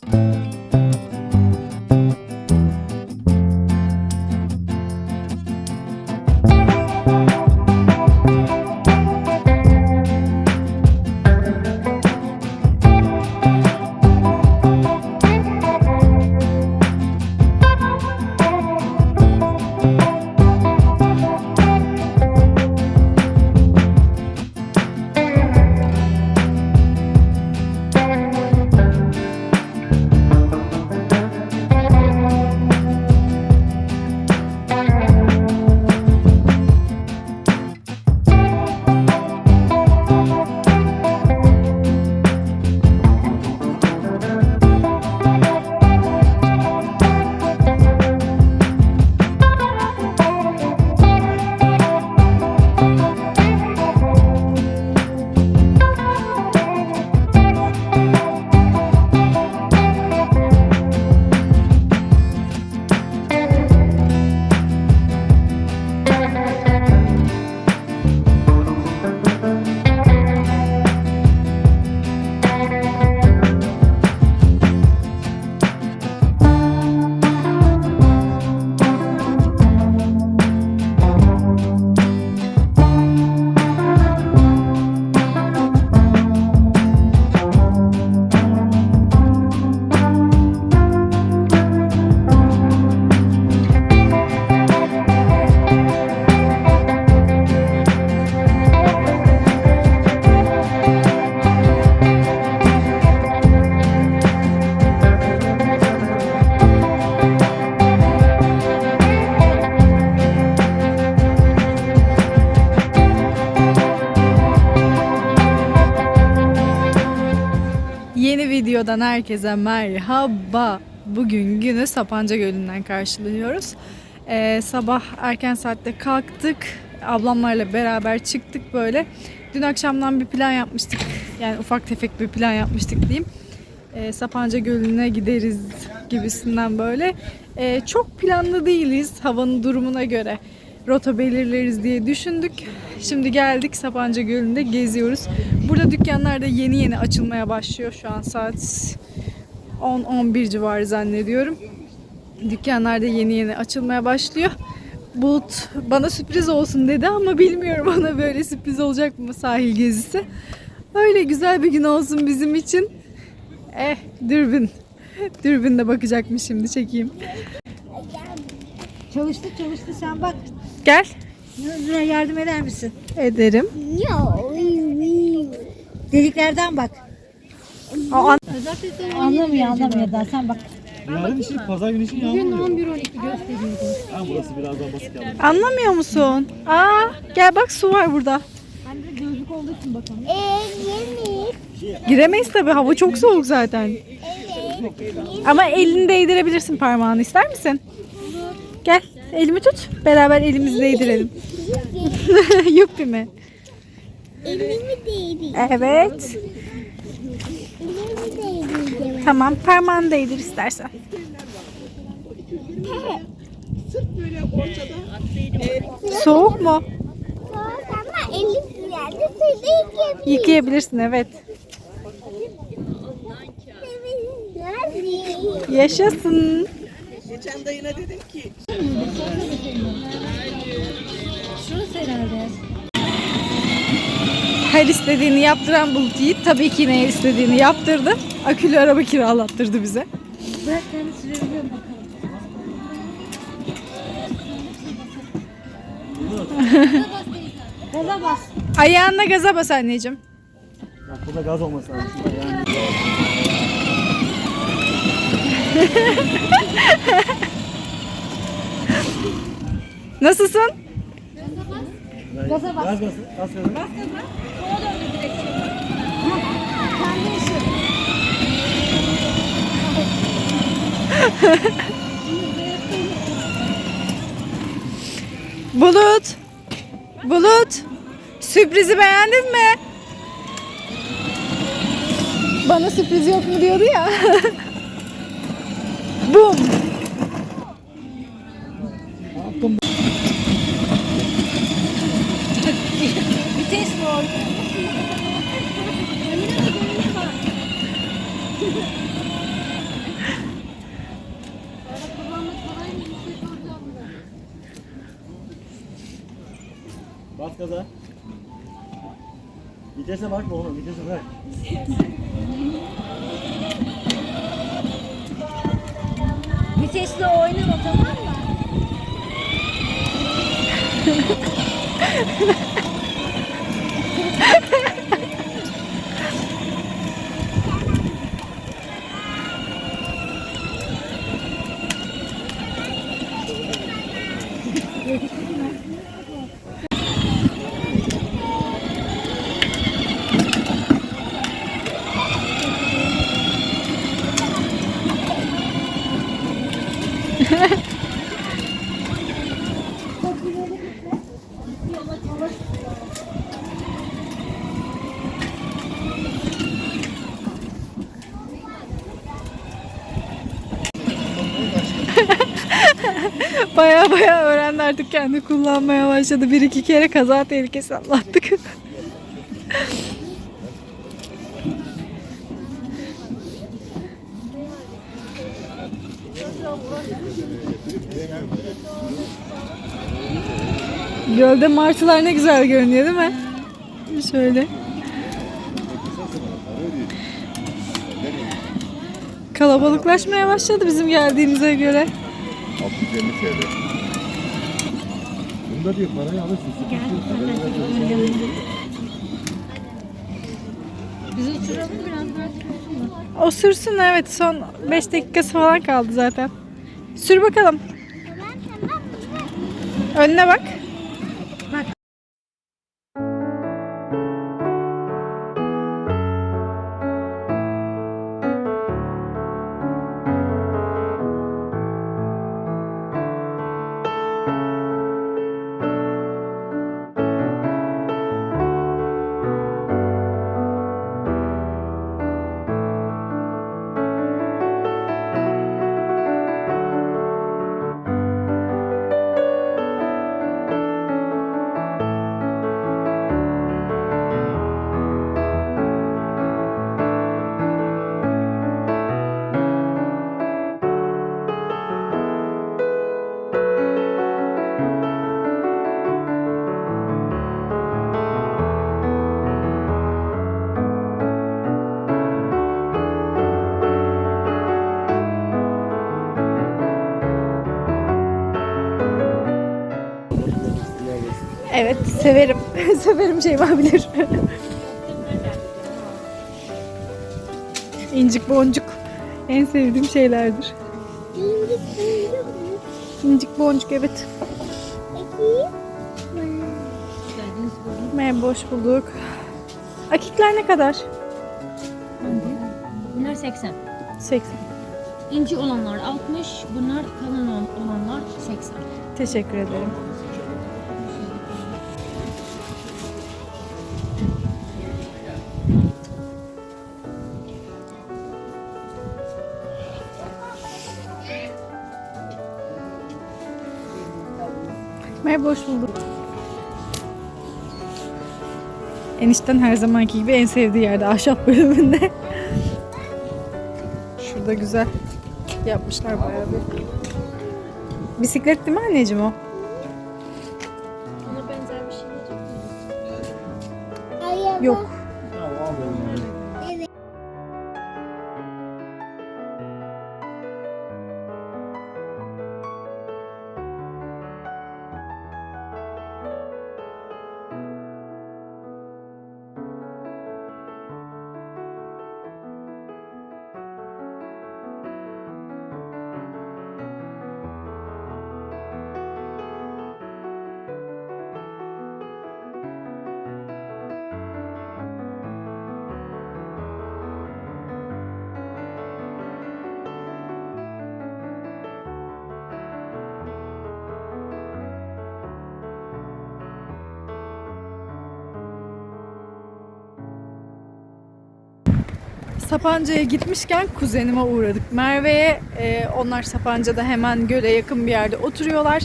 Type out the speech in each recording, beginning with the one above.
Yeni videodan herkese merhaba. Bugün günü Sapanca Gölü'nden karşılıyoruz. Ee, sabah erken saatte kalktık. Ablamlarla beraber çıktık böyle. Dün akşamdan bir plan yapmıştık. Yani ufak tefek bir plan yapmıştık diyeyim. Ee, Sapanca Gölü'ne gideriz gibisinden böyle. Ee, çok planlı değiliz havanın durumuna göre. Rota belirleriz diye düşündük. Şimdi geldik Sapanca Gölü'nde geziyoruz. Burada dükkanlar da yeni yeni açılmaya başlıyor şu an saat 10-11 civarı zannediyorum. Dükkanlar da yeni yeni açılmaya başlıyor. Bulut bana sürpriz olsun dedi ama bilmiyorum ona böyle sürpriz olacak mı sahil gezisi. Öyle güzel bir gün olsun bizim için. Eh dürbün. Dürbün de bakacakmış şimdi çekeyim. Çalıştı çalıştı sen bak. Gel. Nur'a yardım eder misin? Ederim. Deliklerden bak. Aa, Anlamıyor anlamıyor daha sen bak. Yarın için pazar günü için yağmur oluyor. 11-12 gösteriyordu. Ha burası biraz daha basit yağmur. Anlamıyor musun? Aa, gel bak su var burada. Giremeyiz tabii. Hava çok soğuk zaten. Ama elini değdirebilirsin parmağını. ister misin? Gel. Elimi tut. Beraber elimizi değdirelim. Yuppi mi? Elimi değdi. Evet. Elimi değdi. Tamam. Parmağını değdir istersen. Soğuk mu? Ama elim geldi. Yıkayayım. Yıkayabilirsin evet. Nerede? Yaşasın. Şurası herhalde. Her istediğini yaptıran Bulut Yiğit tabii ki ne istediğini yaptırdı. Akülü araba kiralattırdı bize. Bırak kendi sürebiliyorum bakalım. Gaza bas. Ayağınla gaza bas anneciğim. Bak burada gaz olması lazım. Yani Nasılsın? Gaza bas. gaz gaz gaz verin. Kendi işi. Bulut. Bulut. Sürprizi beğendin mi? Bana sürpriz yok mu diyordu ya. Bum. Vites mi orada? Önüne bak, önüne bak. Bas gaza. Vitese bakma oğlum, vitese bırak. Artık kendi kullanmaya başladı. Bir iki kere kaza tehlikesi atlattık. Gölde martılar ne güzel görünüyor değil mi? Şöyle. Kalabalıklaşmaya başladı bizim geldiğimize göre. 650 TL. Bunda diyor parayı alırsın. Biz uçuralım biraz daha. O sürsün evet son 5 dakikası falan kaldı zaten. Sür bakalım. Önüne bak. Severim. severim Şeyma bilir. İncik boncuk en sevdiğim şeylerdir. İndik indik mi? İncik boncuk evet. Peki. Merhaba hoş bulduk. Akikler ne kadar? Bunlar 80. 80. İnci olanlar 60, bunlar kalın olan- olanlar 80. Teşekkür ederim. Hoş bulduk. Enişten her zamanki gibi en sevdiği yerde ahşap bölümünde. Şurada güzel yapmışlar bayağı bir. Bisiklet değil mi anneciğim o? Ona benzer bir şey. Yok. Sapanca'ya gitmişken kuzenime uğradık. Merve'ye e, onlar Sapanca'da hemen göle yakın bir yerde oturuyorlar.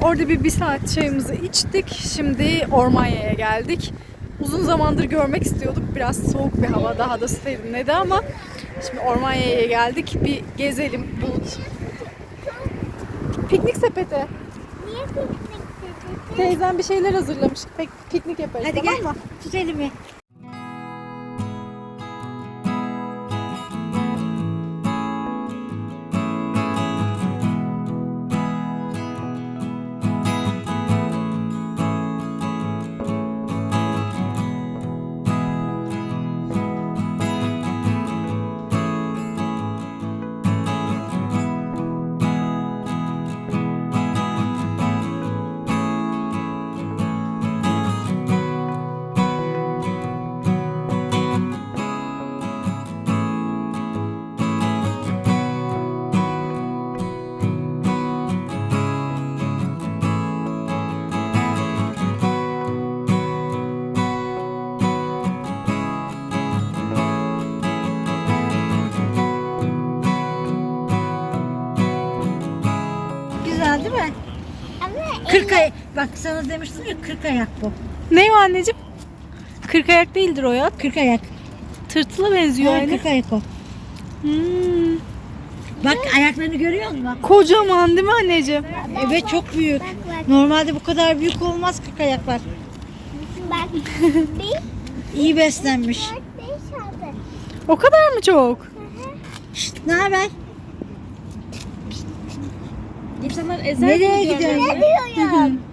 Orada bir, bir saat çayımızı içtik. Şimdi Ormanya'ya geldik. Uzun zamandır görmek istiyorduk. Biraz soğuk bir hava daha da serinledi ama şimdi Ormanya'ya geldik. Bir gezelim bulut. Piknik sepeti. Niye piknik sepeti? Teyzem bir şeyler hazırlamış. Pek piknik yaparız Hadi tamam gel. mı? Tut elimi. Bak sana demiştim ya kırk ayak bu. Ne o anneciğim? Kırk ayak değildir o ya. Kırk ayak. Tırtıla benziyor Ha, aynı. kırk ayak o. Hmm. Bak ayaklarını görüyor musun? Bak. Kocaman değil mi anneciğim? Evet çok büyük. bak bak Normalde bu kadar büyük olmaz kırk ayaklar. bak. Bir, İyi beslenmiş. dört, beş, altı. O kadar mı çok? Şşt, ne haber? İnsanlar ezer Nereye mi diyor gidiyorsun?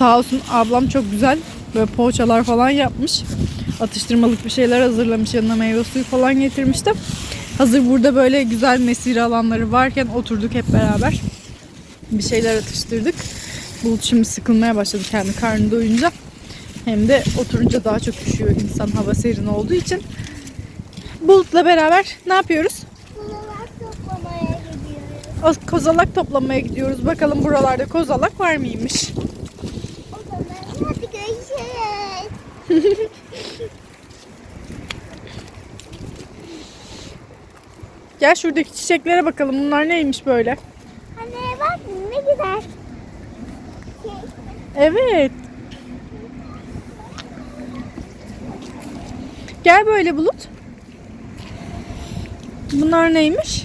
Sağ olsun ablam çok güzel böyle poğaçalar falan yapmış. Atıştırmalık bir şeyler hazırlamış. Yanına meyve suyu falan getirmiştim. Hazır burada böyle güzel mesire alanları varken oturduk hep beraber. Bir şeyler atıştırdık. Bulut şimdi sıkılmaya başladı kendi karnı doyunca. Hem de oturunca daha çok üşüyor insan hava serin olduğu için. Bulut'la beraber ne yapıyoruz? Bunlar toplamaya gidiyoruz. O kozalak toplamaya gidiyoruz. Bakalım buralarda kozalak var mıymış? O zaman hadi görüşürüz. Gel şuradaki çiçeklere bakalım. Bunlar neymiş böyle? Anne bak ne güzel. Evet. Gel böyle bulut. Bunlar neymiş?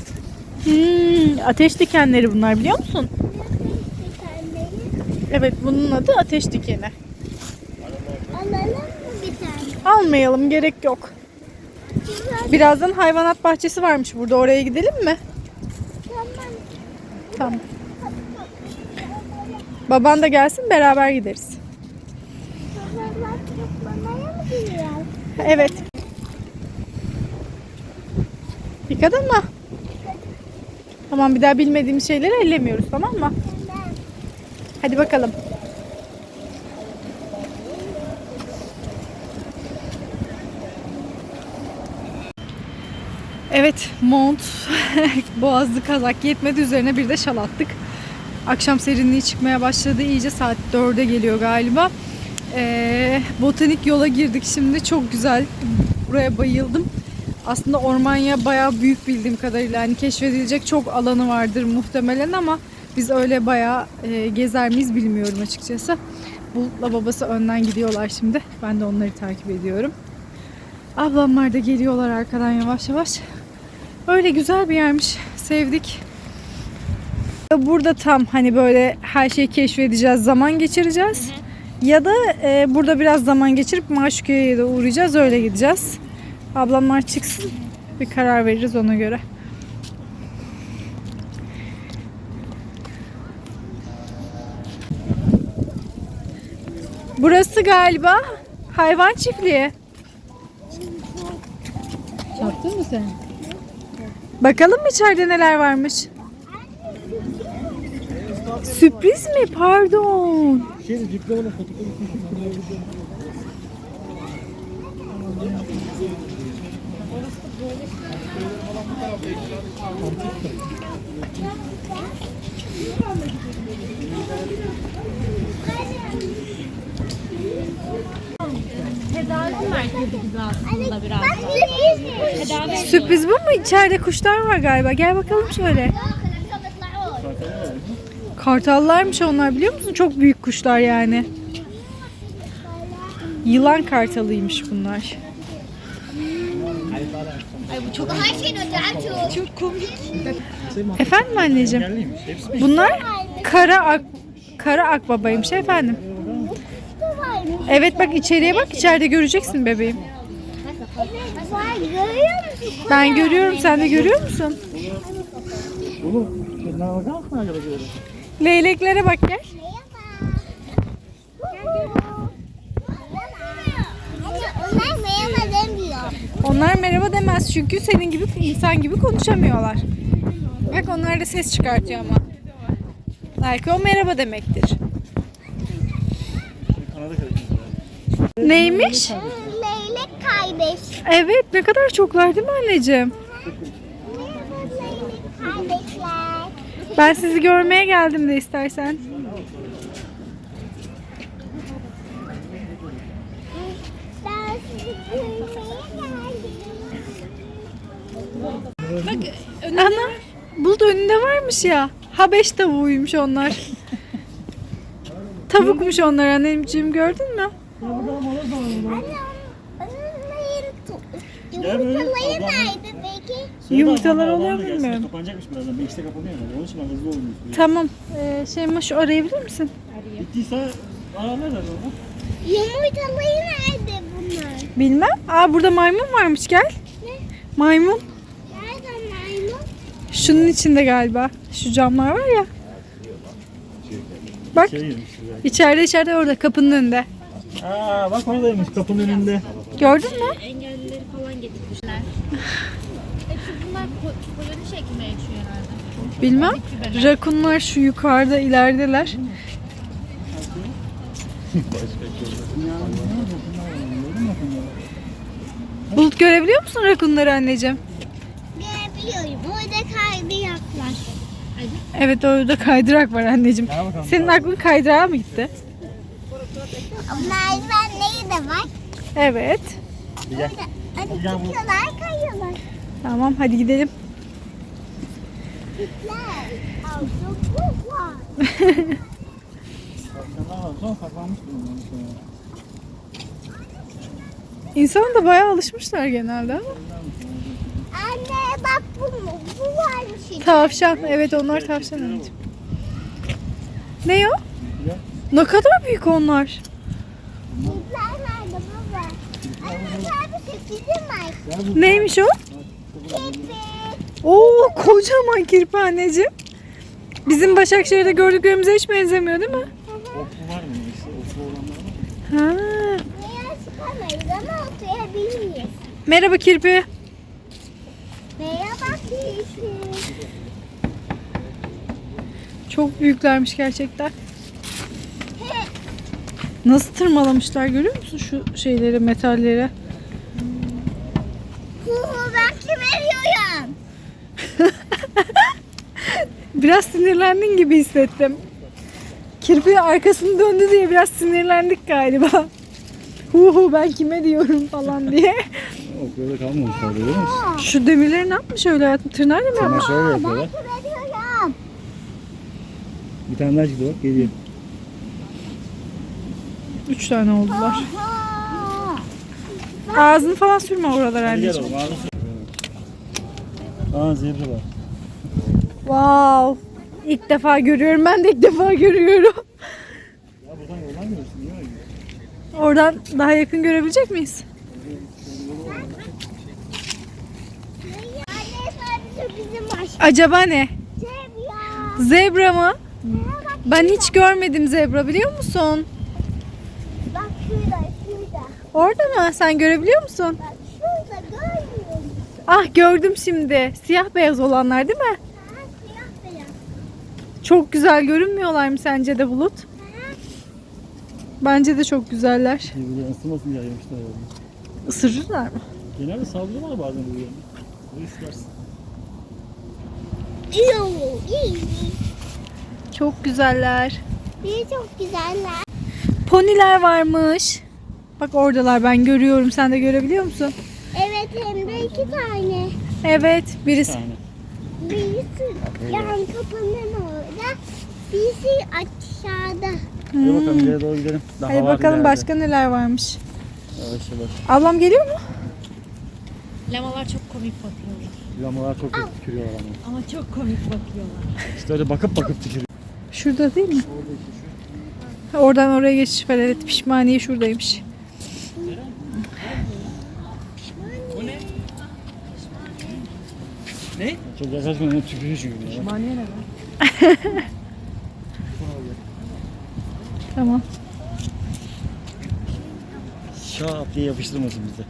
Hmm, ateş dikenleri bunlar biliyor musun? Evet bunun adı ateş dikeni. alalım mı bir tane? Almayalım gerek yok. Birazdan hayvanat bahçesi varmış burada. Oraya gidelim mi? Tamam. Baban da gelsin beraber gideriz. Evet. Yıkadın mı? Tamam bir daha bilmediğimiz şeyleri ellemiyoruz tamam mı? Hadi bakalım. Evet mont, boğazlı kazak yetmedi üzerine bir de şal attık. Akşam serinliği çıkmaya başladı iyice saat 4'e geliyor galiba. Ee, botanik yola girdik şimdi çok güzel. Buraya bayıldım. Aslında Ormanya bayağı büyük bildiğim kadarıyla. Yani keşfedilecek çok alanı vardır muhtemelen ama biz öyle bayağı e, gezer miyiz bilmiyorum açıkçası. Bulut'la babası önden gidiyorlar şimdi. Ben de onları takip ediyorum. Ablamlar da geliyorlar arkadan yavaş yavaş. Öyle güzel bir yermiş. Sevdik. Burada tam hani böyle her şeyi keşfedeceğiz, zaman geçireceğiz. Ya da e, burada biraz zaman geçirip Maşukiye'ye de uğrayacağız, öyle gideceğiz. Ablamlar çıksın, bir karar veririz ona göre. Burası galiba hayvan çiftliği. Çarptın mı sen? Bakalım mı içeride neler varmış? Sürpriz mi? Pardon. Şey fotoğrafı. Tedavi merkezi gibi aslında biraz. Bak sürpriz. Tedavi Sürpriz bu mu? İçeride kuşlar var galiba. Gel bakalım şöyle. Kartallarmış onlar biliyor musun? Çok büyük kuşlar yani. Yılan kartalıymış bunlar. Efendim anneciğim? Hepsi Bunlar kara ak- kara akbabaymış efendim. Evet bak içeriye bak içeride göreceksin bebeğim. Ben görüyorum sen de görüyor musun? Leyleklere bak gel. Onlar merhaba demez çünkü senin gibi insan gibi konuşamıyorlar. Bak onlar da ses çıkartıyor ama. Belki o merhaba demektir. Kanada. Neymiş? Leylek kardeş. Evet ne kadar çoklar değil mi anneciğim? Kardeşler. Ben sizi görmeye geldim de istersen. Ben sizi görmeye geldim. Ana bulut önünde varmış ya. Habeş tavuğuymuş onlar. Tavukmuş onlar anneciğim gördün mü? Anne onun, onun Gel böyle, yumurtaları ablam. nerede peki? Yumurtalar oluyor mu bilmiyorum. Kapanacakmış birazdan. Beşte kapanıyor herhalde. Onun için ben hızlı olmuş. Tamam. Ee, Şeyma şu arayabilir misin? Bittiyse ararlar da onu. Yumurtaları nerede bunlar? Bilmem. Aa burada maymun varmış gel. Ne? Maymun. Nerede maymun? Şunun içinde galiba. Şu camlar var ya. Bak Şey içeride içeride orada kapının önünde. Aa bak oradaymış kapının önünde. Gördün mü? Engellileri falan getirmişler. Hepsi bunlar koloni şeklinde yaşıyor herhalde. Bilmem. Rakunlar şu yukarıda ilerideler. Bulut görebiliyor musun rakunları anneciğim? Görebiliyorum. Orada kaydıyaklar. Evet orada kaydırak var anneciğim. Senin aklın kaydırağa mı gitti? Merdivenleri de var. Evet. Bu- gidiyorlar kayıyorlar. Tamam hadi gidelim. İnsan da bayağı alışmışlar genelde ama. Anne bak bu mu? Bu varmış. Tavşan. Evet onlar tavşan anneciğim. Ne o? Ya. Ne kadar büyük onlar. Gitler nerede baba? Anne güzel bir sürprizim var. Neymiş o? Kirpi. Oo kocaman kirpi anneciğim. Bizim Başakşehir'de gördüklerimize hiç benzemiyor değil mi? Oklu var mı? İşte oklu olanlar var. Ha. Ama oturabiliriz. Merhaba kirpi. Merhaba kirpi. Çok büyüklermiş gerçekten. Nasıl tırmalamışlar görüyor musun şu şeyleri, metalleri? Hu ben kim veriyorum? Biraz sinirlendin gibi hissettim. Kirpi arkasını döndü diye biraz sinirlendik galiba. Hu hu ben kime diyorum falan diye. Oklarda kalmamışlar görüyor musun? Şu demirleri ne yapmış öyle hayatım? Tırnağıyla mı yapmış? şöyle Ben yapıyorlar. Bir tane daha çıktı bak geliyor. Üç tane oldular. Ağzını falan sürme gel anneciğim. Aa zebra var. Wow. İlk defa görüyorum. Ben de ilk defa görüyorum. Ya buradan yoldan görürsün değil mi? Oradan daha yakın görebilecek miyiz? Acaba ne? Zebra. Zebra mı? Ben hiç görmedim zebra biliyor musun? bak şurada şurada. Orada mı? Sen görebiliyor musun? Bak şurada görmüyor musun? Ah gördüm şimdi. Siyah beyaz olanlar değil mi? Çok güzel görünmüyorlar mı sence de Bulut? Bence de çok güzeller. Zebra ısırmasın diye ayırmışlar yani. Isırırlar mı? Genelde saldırıyorlar bazen bu. Böyle istersin. İyi, iyi. Çok güzeller. Bir çok güzeller. Poniler varmış. Bak oradalar ben görüyorum. Sen de görebiliyor musun? Evet hem de iki tane. Evet. Bir Birisi tane. Birisi yan. Birisi aşağıda. Hadi bakalım ileri doğru gidelim. Daha Hadi var bakalım ileride. başka neler varmış. Yavaş yavaş. Ablam geliyor mu? Lamalar çok komik bakıyorlar. Lamalar çok kötü tükürüyorlar ama. Ama çok komik bakıyorlar. İşte öyle bakıp bakıp tükürüyor. Şurada değil mi? Orada şu. Oradan oraya geçiş var evet. Pişmaniye şuradaymış. Çok yaklaşma ne tükürüyor çünkü. ya. Tamam. Şap diye yapıştırmasın bize.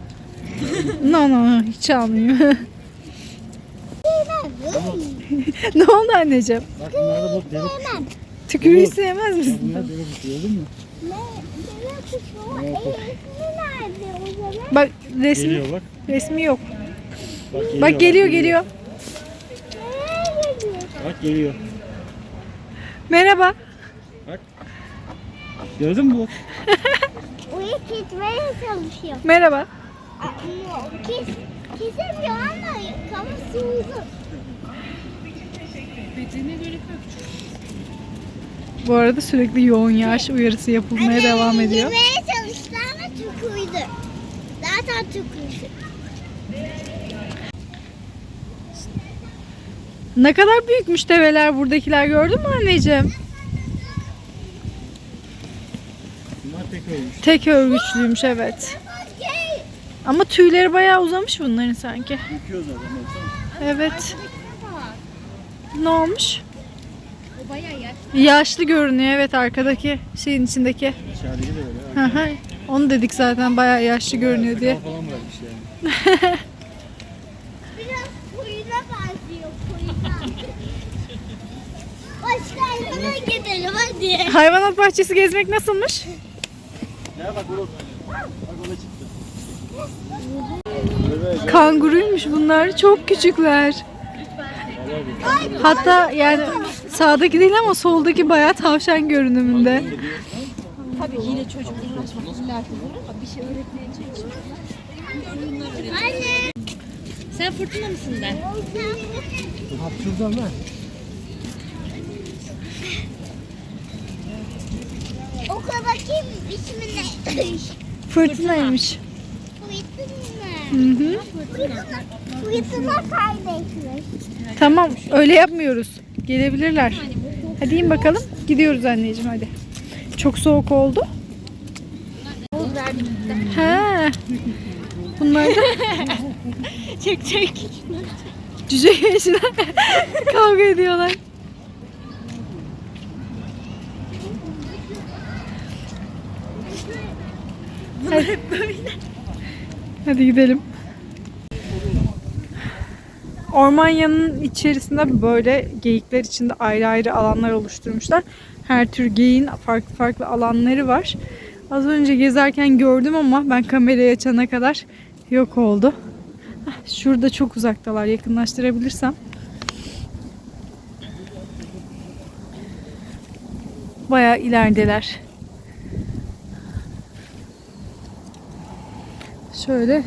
No no hiç almıyor. ne oldu anneciğim? Bak bunlarda bu deve Tükürüğü sevmez misin? bunlar deve kuşu gördün mü? Bak resmi Geliyor bak. resmi yok. Bak geliyor. Bak geliyor geliyor. Bak geliyor. Merhaba. Gördün mü bu? Oraya gitmeye çalışıyor. Merhaba. Ama kes, kesemiyor ama kafası uzun. Bu arada sürekli yoğun yağış uyarısı yapılmaya devam ediyor. Yemeye çalıştı ama tükürdü. Zaten tükürdü. Ne kadar büyükmüş develer buradakiler gördün mü anneciğim? Tek. Tek örgüçlüymüş evet. Ama tüyleri bayağı uzamış bunların sanki. Yıkıyor zaten baksana. Evet. Ne olmuş? O bayağı yaş. Yaşlı görünüyor evet arkadaki şeyin içindeki. De öyle. Hı. Onu dedik zaten bayağı yaşlı görünüyor diye. Sakal falan bırakmış yani. Biraz kuyuna benziyor kuyuna. Başka hayvana gidelim hadi. Hayvanat bahçesi gezmek nasılmış? Ya bak Bulut. Bak o da çıktı. Kanguruymuş bunlar. Çok küçükler. Hatta yani sağdaki değil ama soldaki bayağı tavşan görünümünde. Anne. Sen fırtına mısın de? Şuradan ver. O bakayım ismi ne? Fırtınaymış. Fırtına. Hı hı. Fırtına. Fırtına kardeşmiş. Tamam öyle yapmıyoruz. Gelebilirler. Hadi in bakalım. Gidiyoruz anneciğim hadi. Çok soğuk oldu. Ha. Bunlar da Çek çek. cüce yaşına kavga ediyorlar. Hadi. Hadi gidelim. Ormanyanın içerisinde böyle geyikler içinde ayrı ayrı alanlar oluşturmuşlar. Her tür geyiğin farklı farklı alanları var. Az önce gezerken gördüm ama ben kamerayı açana kadar yok oldu. Hah, Şurada çok uzaktalar. Yakınlaştırabilirsem. Bayağı ilerideler. Şöyle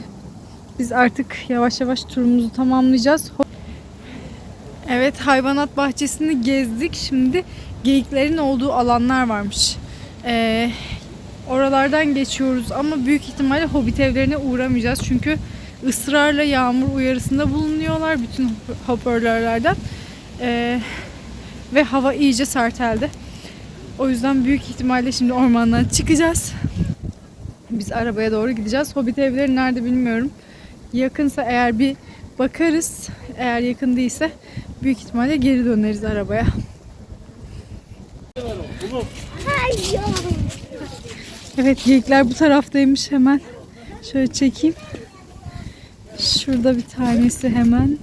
biz artık yavaş yavaş turumuzu tamamlayacağız. Evet hayvanat bahçesini gezdik. Şimdi geyiklerin olduğu alanlar varmış. Ee, oralardan geçiyoruz ama büyük ihtimalle hobbit evlerine uğramayacağız. Çünkü ısrarla yağmur uyarısında bulunuyorlar bütün hoparlörlerden. Ee, ve hava iyice serteldi. O yüzden büyük ihtimalle şimdi ormandan çıkacağız. Biz arabaya doğru gideceğiz. Hobbit evleri nerede bilmiyorum. Yakınsa eğer bir bakarız. Eğer yakın değilse büyük ihtimalle geri döneriz arabaya. Evet geyikler bu taraftaymış hemen. Şöyle çekeyim. Şurada bir tanesi hemen.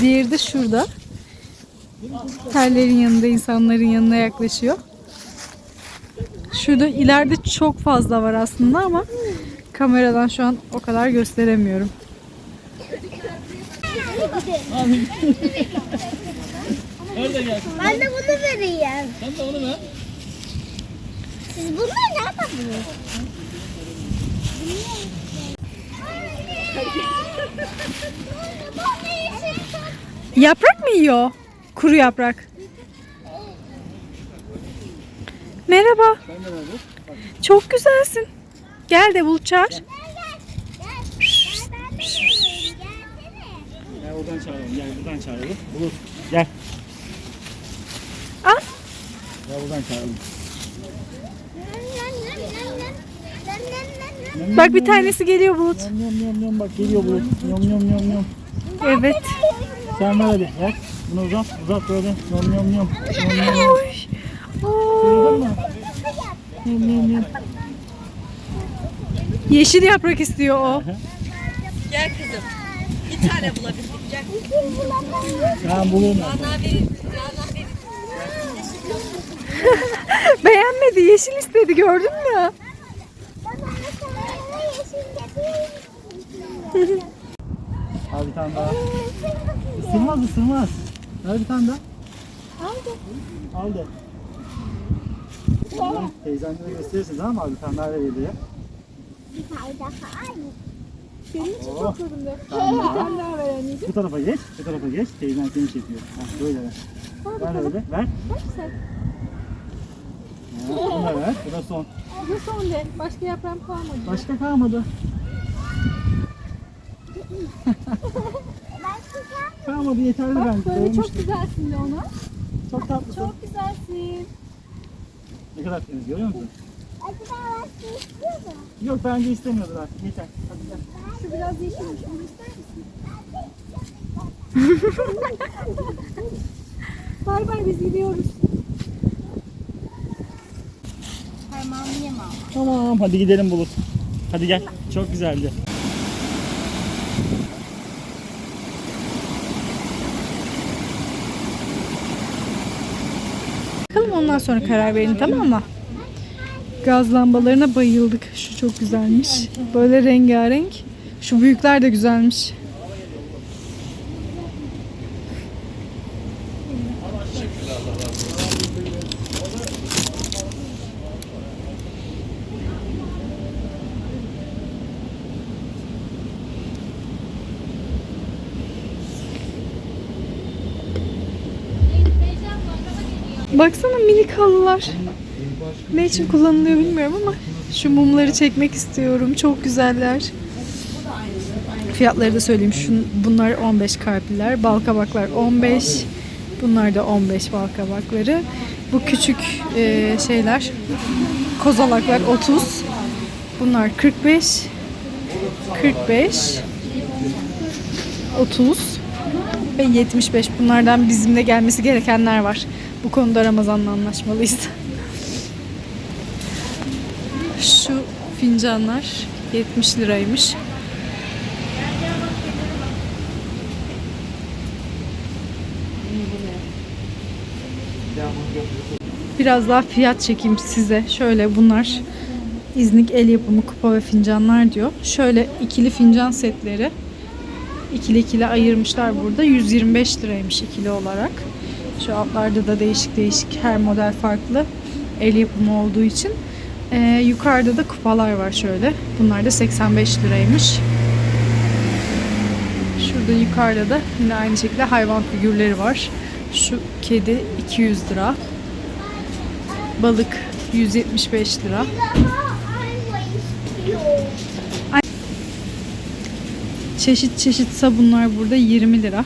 Diğeri de şurada. Terlerin yanında insanların yanına yaklaşıyor. Şurada ileride çok fazla var aslında ama kameradan şu an o kadar gösteremiyorum. Ben de bunu vereyim. Sen de onu ver. Siz bunları nereden buluyorsunuz? Yaprak mı yiyor? Kuru yaprak. Merhaba. Çok güzelsin. Gel de bulut çağır. Gel oradan çağıralım. Gel buradan çağıralım. Bulut. Gel. Al. Gel Oradan çağıralım. Bak bir tanesi geliyor Bulut. Yom yom yom yom bak geliyor bu. Yom yom yom yom. Evet. Sen ver hadi. Ver. Bunu uzat. Uzat böyle. Yom yom yom. Yom yom yom. Oo, Duydun mu? Yom yom yom. yeşil yaprak istiyor o. Ben bulurum ben. Beğenmedi. Yeşil istedi gördün mü? Al bir tane daha. Isırmaz ısırmaz. Ver bir tane daha. Aldı. Aldı. Tamam. Teyzenlere gösterirsin tamam mı? Al bir tane daha ver hediye. Bir tane daha. Ay. Oh. Tamam. Bu tarafa geç. Bu tarafa geç. Teyzen seni çekiyor. Heh, böyle ver. Ver öyle. Ver. Ha, Bunu da ver. Bu da son. Bu son de. Başka yaprağım kalmadı. Başka kalmadı. kalmadı yeterli bence. Böyle çok güzelsin de ona. Çok tatlısın. Çok. Ne kadar temiz görüyor musun? Acaba başka istiyor mu? Yok bence istemiyordur artık. Yeter. Hadi gel. Şu biraz yeşilmiş. Bunu ister misin? bay bay biz gidiyoruz. Parmağımı yeme ama. Tamam hadi gidelim Bulut. Hadi gel. Çok güzeldi. Bakalım ondan sonra karar verin tamam mı? Gaz lambalarına bayıldık. Şu çok güzelmiş. Böyle rengarenk. Şu büyükler de güzelmiş. Baksana minik halılar. Ne için kullanılıyor bilmiyorum ama şu mumları çekmek istiyorum. Çok güzeller. Fiyatları da söyleyeyim. Şun, bunlar 15 karpiler. Balkabaklar 15. Bunlar da 15 balkabakları. Bu küçük e, şeyler kozalaklar 30. Bunlar 45. 45. 30 ve 75. Bunlardan bizimle gelmesi gerekenler var. Bu konuda Ramazan'la anlaşmalıyız. Şu fincanlar 70 liraymış. Biraz daha fiyat çekeyim size. Şöyle bunlar İznik el yapımı kupa ve fincanlar diyor. Şöyle ikili fincan setleri ikili ikili ayırmışlar burada. 125 liraymış ikili olarak. Şu altlarda da değişik değişik her model farklı. El yapımı olduğu için. Ee, yukarıda da kupalar var şöyle. Bunlar da 85 liraymış. Şurada yukarıda da yine aynı şekilde hayvan figürleri var. Şu kedi 200 lira. Balık 175 lira. Çeşit çeşit sabunlar burada 20 lira.